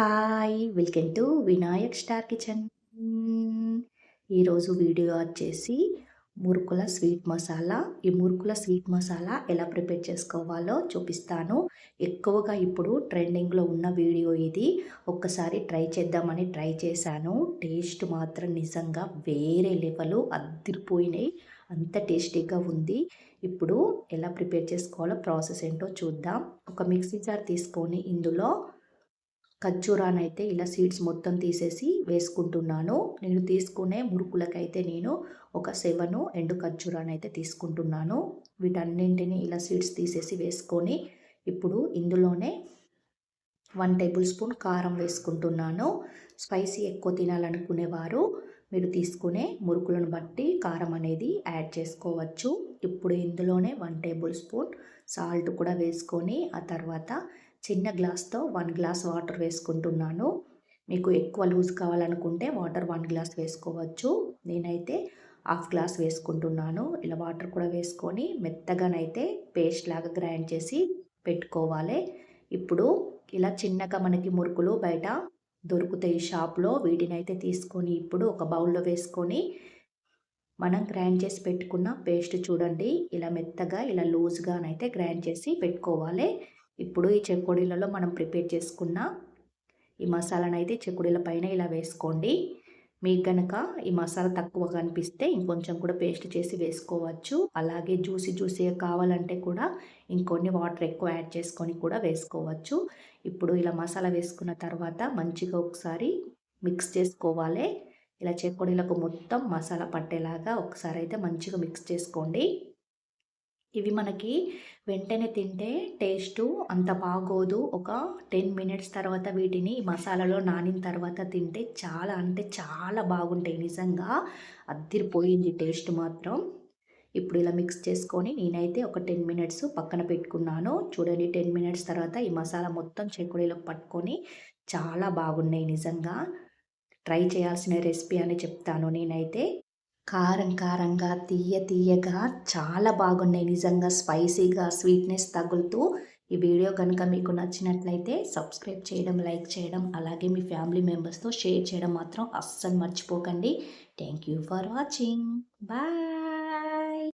Hi welcome to Vinayak star kitchen. ఈరోజు video వచ్చేసి మురుకుల స్వీట్ మసాలా. ఈ మురుకుల స్వీట్ మసాలా ఎలా ప్రిపేర్ చేసుకోవాలో చూపిస్తాను. ఎక్కువగా ఇప్పుడు ట్రెండింగ్లో ఉన్న వీడియో ఇది. ఒక్కసారి ట్రై చేద్దామని ట్రై చేశాను. టేస్ట్ మాత్రం నిజంగా వేరే లెవెల్ అద్దరిపోయినాయి అంత టేస్టీగా ఉంది. ఇప్పుడు ఎలా ప్రిపేర్ చేసుకోవాలో ప్రాసెస్ ఏంటో చూద్దాం. ఒక మిక్సీ జార్ తీసుకొని ఇందులో ఖర్జూరానైతే ఇలా సీడ్స్ మొత్తం తీసేసి వేసుకుంటున్నాను. నేను తీసుకునే మురుకులకైతే నేను ఒక సెవెన్ ఎండు ఖర్జూరానైతే తీసుకుంటున్నాను. వీటన్నింటిని ఇలా సీడ్స్ తీసేసి వేసుకొని ఇప్పుడు ఇందులోనే వన్ టేబుల్ స్పూన్ కారం వేసుకుంటున్నాను. స్పైసీ ఎక్కువ తినాలనుకునేవారు మీరు తీసుకునే మురుకులను బట్టి కారం అనేది యాడ్ చేసుకోవచ్చు. ఇప్పుడు ఇందులోనే వన్ టేబుల్ స్పూన్ సాల్ట్ కూడా వేసుకొని ఆ తర్వాత చిన్న గ్లాస్తో వన్ గ్లాస్ వాటర్ వేసుకుంటున్నాను. మీకు ఎక్కువ లూజ్ కావాలనుకుంటే వాటర్ వన్ గ్లాస్ వేసుకోవచ్చు. నేనైతే హాఫ్ గ్లాస్ వేసుకుంటున్నాను. ఇలా వాటర్ కూడా వేసుకొని మెత్తగానైతే పేస్ట్ లాగా గ్రైండ్ చేసి పెట్టుకోవాలి. ఇప్పుడు ఇలా చిన్నగా మనకి మురుకులు బయట దొరుకుతాయి షాప్లో. వీటిని అయితే తీసుకొని ఇప్పుడు ఒక బౌల్లో వేసుకొని మనం గ్రైండ్ చేసి పెట్టుకున్న పేస్ట్ చూడండి. ఇలా మెత్తగా ఇలా లూజ్గానైతే గ్రైండ్ చేసి పెట్టుకోవాలి. ఇప్పుడు ఈ చెక్కుడీలలో మనం ప్రిపేర్ చేసుకున్న ఈ మసాలాను అయితే చెక్కుడీల పైన ఇలా వేసుకోండి. మీకు కనుక ఈ మసాలా తక్కువ కనిపిస్తే ఇంకొంచెం కూడా పేస్ట్ చేసి వేసుకోవచ్చు. అలాగే జ్యూసీ జ్యూసీగా కావాలంటే కూడా ఇంకొన్ని వాటర్ ఎక్కువ యాడ్ చేసుకొని కూడా వేసుకోవచ్చు. ఇప్పుడు ఇలా మసాలా వేసుకున్న తర్వాత మంచిగా ఒకసారి మిక్స్ చేసుకోవాలి. ఇలా చెక్కుడీలకు మొత్తం మసాలా పట్టేలాగా ఒకసారి అయితే మంచిగా మిక్స్ చేసుకోండి. ఇవి మనకి వెంటనే తింటే టేస్టు అంత బాగోదు. ఒక టెన్ మినిట్స్ తర్వాత వీటిని మసాలాలో నానిన తర్వాత తింటే చాలా అంటే చాలా బాగుంటాయి. నిజంగా అద్దిరిపోయింది టేస్ట్ మాత్రం. ఇప్పుడు ఇలా మిక్స్ చేసుకొని నేనైతే ఒక టెన్ మినిట్స్ పక్కన పెట్టుకున్నాను. చూడండి టెన్ మినిట్స్ తర్వాత ఈ మసాలా మొత్తం చెక్కుడిలో పట్టుకొని చాలా బాగున్నాయి. నిజంగా ట్రై చేయాల్సిన రెసిపీ అని చెప్తాను నేనైతే. కారం కారంగా తీయ తీయగా చాలా బాగున్నాయి. నిజంగా స్పైసీగా స్వీట్నెస్ తగులుతూ ఈ వీడియో కనుక మీకు నచ్చినట్లయితే సబ్స్క్రైబ్ చేయడం లైక్ చేయడం అలాగే మీ ఫ్యామిలీ మెంబర్స్తో షేర్ చేయడం మాత్రం అస్సలు మర్చిపోకండి. Thank you for watching. Bye.